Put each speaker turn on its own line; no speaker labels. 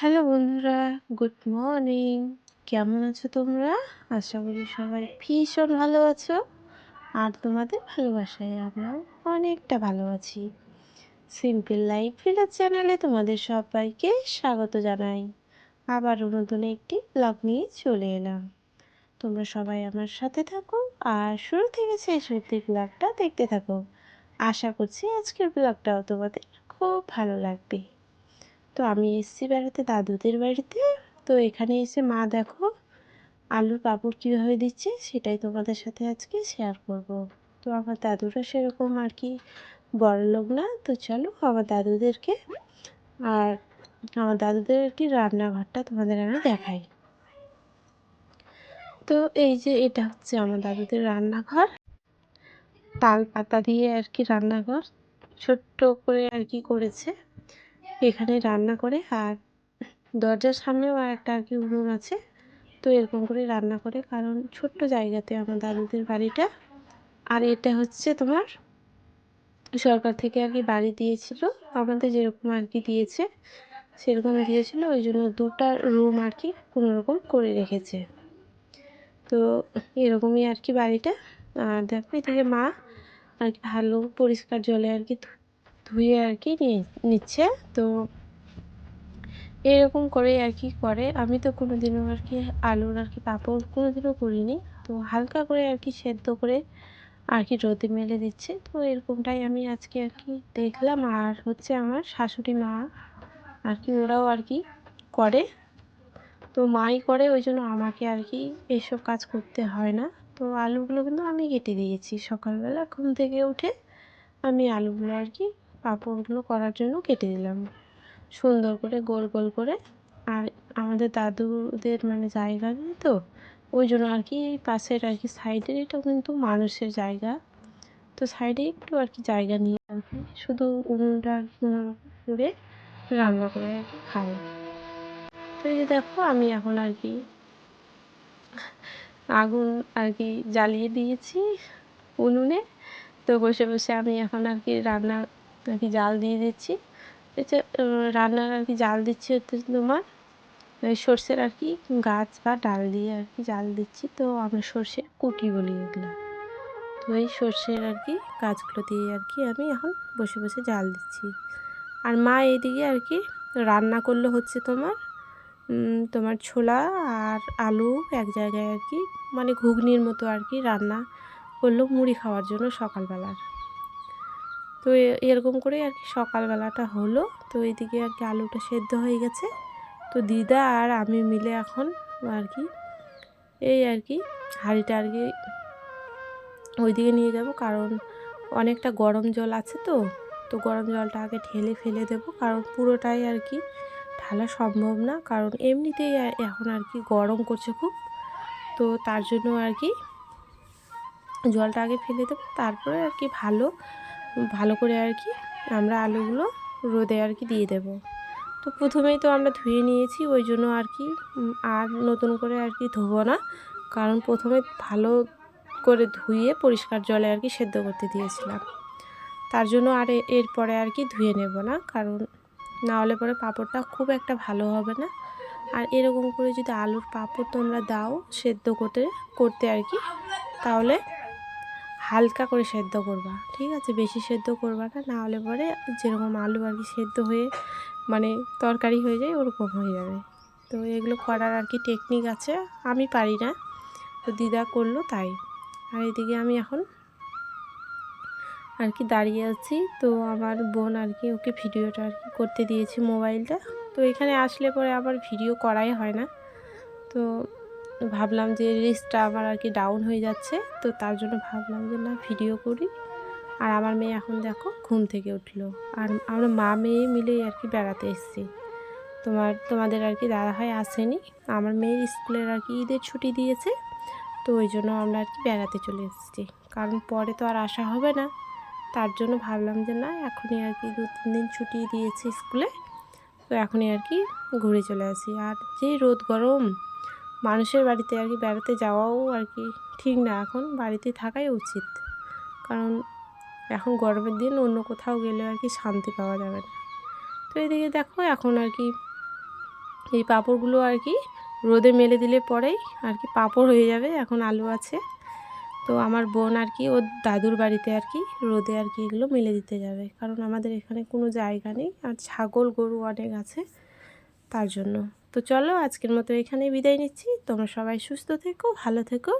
Hello বন্ধুরা, good morning. কেমন আছো তোমরা? আশা করি সবাই ভীষণ ভালো আছো। আর তোমাদের ভালোবাসায় আমরাও অনেকটা ভালো আছি। সিম্পল লাইফ ফিলার চ্যানেলে তোমাদের সবাইকে স্বাগত জানাই। আবার নতুন একটি ব্লগ নিয়ে চলে এলাম। তোমরা সবাই আমার সাথে থাকো আর শুরু থেকে শেষ অব্দি ব্লগটা দেখতে থাকো। আশা করছি আজকের ব্লগটাও তোমাদের খুব ভালো লাগবে। তো আমি এসেছি বেড়াতে দাদুদের বাড়িতে। তো এখানে এসে মা দেখো আলুর পাঁপড় কীভাবে দিচ্ছে সেটাই তোমাদের সাথে আজকে শেয়ার করব। তো আমার দাদুরা সেরকম আর কি বড় লোক না। তো চলো আমার দাদুদেরকে আর আমার দাদুদের আর কি রান্নাঘরটা তোমাদের আমি দেখাই। তো এই যে এটা হচ্ছে আমার দাদুদের রান্নাঘর। তাল পাতা দিয়ে আর কি রান্নাঘর ছোট্ট করে আর কি করেছে। এখানে রান্না করে আর দরজার সামনেও আর একটা আর কি উনুন আছে। তো এরকম করে রান্না করে, কারণ ছোট্ট জায়গাতে আমার দাদুদের বাড়িটা। আর এটা হচ্ছে তোমার সরকার থেকে আর কি বাড়ি দিয়েছিল, আমাদের যেরকম আর কি দিয়েছে, সেরকম দিয়েছিল, ওই জন্য দুটা রুম আর কি কোনোরকম করে রেখেছে। তো এরকমই আর কি বাড়িটা। আর দেখো এদিকে মা আর কি ভালো পরিষ্কার জলে আর কি ধুয়ে আর কি নিচ্ছে তো এরকম করে আর কি করে আমি তো কোনো দিনও আর কি আলুর আর কি পাঁপড় কোনো দিনও করিনি তো হালকা করে আর কি সেদ্ধ করে আর কি রোদে মেলে দিচ্ছে তো এরকমটাই আমি আজকে আর কি দেখলাম আর হচ্ছে আমার শাশুড়ি মা আর কি ওরাও আর কি করে তো মাই করে ওই জন্য আমাকে আর কি এসব কাজ করতে হয় না তো আলুগুলো কিন্তু আমি কেটে দিয়েছি সকালবেলা ঘুম থেকে উঠে আমি আলুগুলো আর কি পাঁপড়গুলো করার জন্য কেটে দিলাম। সুন্দর করে গোল গোল করে। আর আমাদের দাদুদের মানে জায়গা নেই তো, ওই জন্য আর কি এই পাশের আর কি সাইডের এটাও কিন্তু মানুষের জায়গা। তো সাইডে একটু আর কি জায়গা নিয়ে আর কি, শুধু উনুনটা করে রান্না করে আর কি খাই। তো এই যে দেখো, আমি এখন আর কি আগুন আর কি জ্বালিয়ে দিয়েছি উনুনে। তো বসে বসে আমি এখন আর কি রান্না আর কি জাল দিয়ে দিচ্ছি। এটা রান্নার আর কি জাল দিচ্ছি হচ্ছে তোমার ওই সর্ষের আর কি গাছ বা ডাল দিয়ে আর কি জাল দিচ্ছি। তো আমরা সর্ষে কুটি বলি এগুলো। তো এই সর্ষের আর কি গাছগুলো দিয়ে আর কি আমি এখন বসে বসে জাল দিচ্ছি। আর মা এইদিকে আর কি রান্না করল হচ্ছে তোমার তোমার ছোলা আর আলু এক জায়গায় আর কি মানে ঘুগনির মতো আর কি রান্না করল মুড়ি খাওয়ার জন্য সকালবেলার। তো এরকম করে আর কি সকালবেলাটা হলো। তো এইদিকে আর কি আলুটা সেদ্ধ হয়ে গেছে। তো দিদা আর আমি মিলে এখন আর কি এই আর কি হাঁড়িটা আর কি ওইদিকে নিয়ে যাব। কারণ অনেকটা গরম জল আছে তো তো গরম জলটা আগে ঢেলে ফেলে দেব। কারণ পুরোটাই আর কি ঢালা সম্ভব না। কারণ এমনিতেই এখন আর কি গরম করছে খুব। তো তার জন্য আর কি জলটা আগে ফেলে দেবো। তারপরে আর কি ভালো ভালো করে আর কি আমরা আলুগুলো রোদে আর কি দিয়ে দেব। তো প্রথমেই তো আমরা ধুয়ে নিয়েছি, ওই জন্য আর কি আর নতুন করে আর কি ধোবো না। কারণ প্রথমে ভালো করে ধুয়ে পরিষ্কার জলে আর কি সেদ্ধ করতে দিয়েছিলাম। তার জন্য আর এরপরে আর কি ধুয়ে নেব না, কারণ না হলে পরে পাঁপড়টা খুব একটা ভালো হবে না। আর এরকম করে যদি আলুর পাঁপড় তোমরা দাও সেদ্ধ করতে করতে আর কি, তাহলে হালকা করে সেদ্ধ করবা, ঠিক আছে? বেশি সেদ্ধ করবা না না হলে পরে যেরকম আলু আর কি সেদ্ধ হয়ে মানে তরকারি হয়ে যায়, ওরকম হয়ে যাবে। তো এগুলো করার আর কি টেকনিক আছে, আমি পারি না। তো দিদা করল তাই। আর এদিকে আমি এখন আর কি দাঁড়িয়ে আছি। তো আমার বোন আর কি ওকে ভিডিওটা আর কি করতে দিয়েছি মোবাইলটা। তো এখানে আসলে পরে আবার ভিডিও করাই হয় না। তো ভাবলাম যে রিস্কটা আমার আর কি ডাউন হয়ে যাচ্ছে, তো তার জন্য ভাবলাম যে না ভিডিও করি। আর আমার মেয়ে এখন দেখো ঘুম থেকে উঠল। আর আমরা মা মেয়ে মিলেই আর কি বেড়াতে এসেছি। তোমার, তোমাদের আর কি দাদাভাই আসেনি, আমার মেয়ের স্কুলের আর কি ঈদের ছুটি দিয়েছে, তো ওই জন্য আমরা আর কি বেড়াতে চলে এসেছি। কারণ পরে তো আর আসা হবে না, তার জন্য ভাবলাম যে না এখনই আর কি দু, তিন দিন ছুটি দিয়েছে স্কুলে, তো এখনই আর কি ঘুরে চলে আসি। আর যে রোদ গরম মানুষের বাড়িতে আর কি বেড়াতে যাওয়াও আর কি ঠিক না। এখন বাড়িতে থাকাই উচিত। কারণ এখন গরমের দিন, অন্য কোথাও গেলে আর কি শান্তি পাওয়া যাবে না। তো এদিকে দেখো এখন আর কি এই পাঁপড়গুলো আর কি রোদে মেলে দিলে পরেই আর কি পাঁপড় হয়ে যাবে, এখন আলু আছে। তো আমার বোন আর কি, ওর দাদুর বাড়িতে আর কি রোদে আর কি এগুলো মেলে দিতে যাবে। কারণ আমাদের এখানে কোনো জায়গা নেই আর ছাগল গরু অনেক আছে তার জন্য। তো চলো আজকের মতো এখানে বিদায় নিচ্ছি। তোমরা সবাই সুস্থ থেকো ভালো থেকো।